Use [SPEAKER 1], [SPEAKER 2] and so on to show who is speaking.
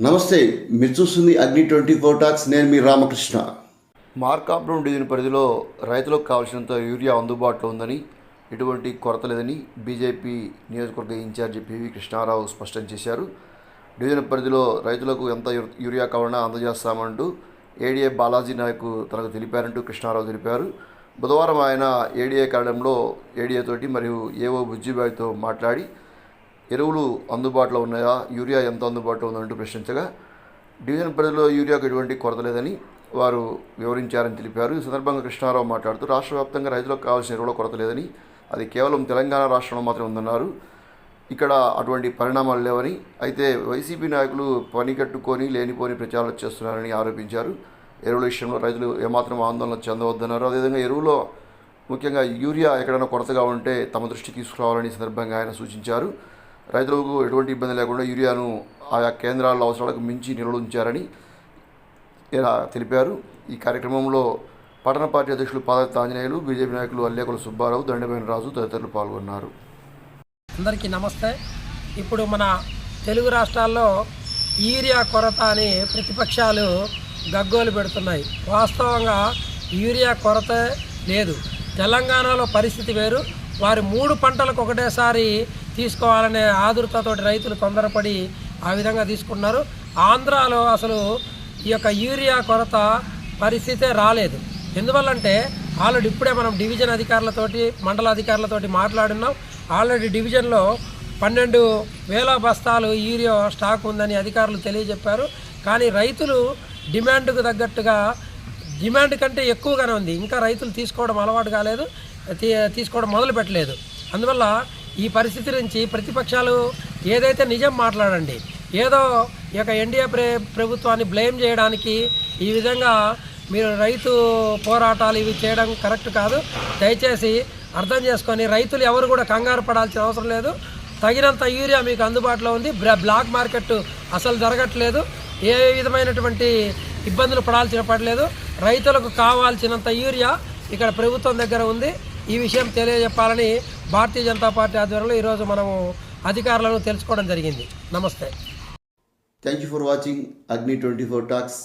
[SPEAKER 1] నమస్తే మీరు చూస్తుంది అగ్ని ట్వంటీ ఫోర్ టాక్స్ నేను మీ రామకృష్ణ.
[SPEAKER 2] మార్కాపురం డివిజన్ పరిధిలో రైతులకు కావాల్సినంత యూరియా అందుబాటులో ఉందని ఎటువంటి కొరత లేదని బీజేపీ నియోజకవర్గ ఇన్ఛార్జి పివి కృష్ణారావు స్పష్టం చేశారు. డివిజన్ పరిధిలో రైతులకు ఎంత యూ- యూరియా కావాలన్నా అందజేస్తామంటూ ఏడీఏ బాలాజీ నాయక్ తనకు తెలిపారంటూ కృష్ణారావు తెలిపారు. బుధవారం ఆయన ఏడీఏ కార్యాలయంలో ఏడీఏ తోటి మరియు ఏవో బుజ్జిబాయితో మాట్లాడి ఎరువులు అందుబాటులో ఉన్నాయా? యూరియా ఎంత అందుబాటులో ఉందంటూ ప్రశ్నించగా డివిజన్ పరిధిలో యూరియాకు ఎటువంటి కొరత లేదని వారు వివరించారని తెలిపారు. ఈ సందర్భంగా కృష్ణారావు మాట్లాడుతూ రాష్ట్ర వ్యాప్తంగా రైతులకు కావాల్సిన ఎరువుల కొరత లేదని అది కేవలం తెలంగాణ రాష్ట్రంలో మాత్రమే ఉందన్నారు. ఇక్కడ అటువంటి పరిణామాలు లేవని అయితే వైసీపీ నాయకులు పని కట్టుకొని లేనిపోని ప్రచారాలు చేస్తున్నారని ఆరోపించారు. ఎరువుల విషయంలో రైతులు ఏమాత్రం ఆందోళన చెందవద్దన్నారు. అదేవిధంగా ఎరువులో ముఖ్యంగా యూరియా ఎక్కడైనా కొరతగా ఉంటే తమ దృష్టి తీసుకురావాలని సందర్భంగా ఆయన సూచించారు. రైతులకు ఎటువంటి ఇబ్బంది లేకుండా యూరియాను ఆయా కేంద్రాల అవసరాలకు మించి నిల్వలు ఉంచారని ఇలా తెలిపారు. ఈ కార్యక్రమంలో పట్టణ పార్టీ అధ్యక్షులు పాదత్త ఆంజనేయులు బీజేపీ నాయకులు అల్లేకుల సుబ్బారావు దండమైన రాజు తదితరులు పాల్గొన్నారు.
[SPEAKER 3] అందరికీ నమస్తే. ఇప్పుడు మన తెలుగు రాష్ట్రాల్లో యూరియా కొరత అని ప్రతిపక్షాలు గగ్గోలు పెడుతున్నాయి. వాస్తవంగా యూరియా కొరత లేదు. తెలంగాణలో పరిస్థితి వేరు. వారి మూడు పంటలకు ఒకటేసారి తీసుకోవాలనే ఆదురుతతో రైతులు తొందరపడి ఆ విధంగా తీసుకున్నారు ఆంధ్రాలో అసలు ఈ యొక్క యూరియా కొరత పరిస్థితే రాలేదు. ఎందువల్లంటే ఆల్రెడీ ఇప్పుడే మనం డివిజన్ అధికారులతోటి మండల అధికారులతోటి మాట్లాడున్నాం. ఆల్రెడీ డివిజన్లో పన్నెండు వేల బస్తాలు యూరియా స్టాక్ ఉందని అధికారులు తెలియజెప్పారు. కానీ రైతులు డిమాండ్కు తగ్గట్టుగా డిమాండ్ కంటే ఎక్కువగానే ఉంది. ఇంకా రైతులు తీసుకోవడం అలవాటు కాలేదు తీ- తీసుకోవడం మొదలు పెట్టలేదు అందువల్ల ఈ పరిస్థితి నుంచి ప్రతిపక్షాలు ఏదైతే నిజం మాట్లాడండి ఏదో ఈ యొక్క ఎన్డీఏ ప్రే ప్రభుత్వాన్ని బ్లేమ్ చేయడానికి ఈ విధంగా మీరు రైతు పోరాటాలు ఇవి చేయడం కరెక్ట్ కాదు. దయచేసి అర్థం చేసుకొని రైతులు ఎవరు కూడా కంగారు పడాల్సిన అవసరం లేదు. తగినంత యూరియా మీకు అందుబాటులో ఉంది. బ్లా- బ్లాక్ మార్కెట్ అసలు జరగట్లేదు. ఏ విధమైనటువంటి ఇబ్బందులు పడాల్సిన పడలేదు. రైతులకు కావాల్సినంత యూరియా ఇక్కడ ప్రభుత్వం దగ్గర ఉంది. ఈ విషయం తెలియజెప్పాలని భారతీయ జనతా పార్టీ ఆధ్వర్యంలో ఈరోజు మనము అధికారులను తెలుసుకోవడం జరిగింది. నమస్తే.
[SPEAKER 1] Thank you for watching Agni twenty four talks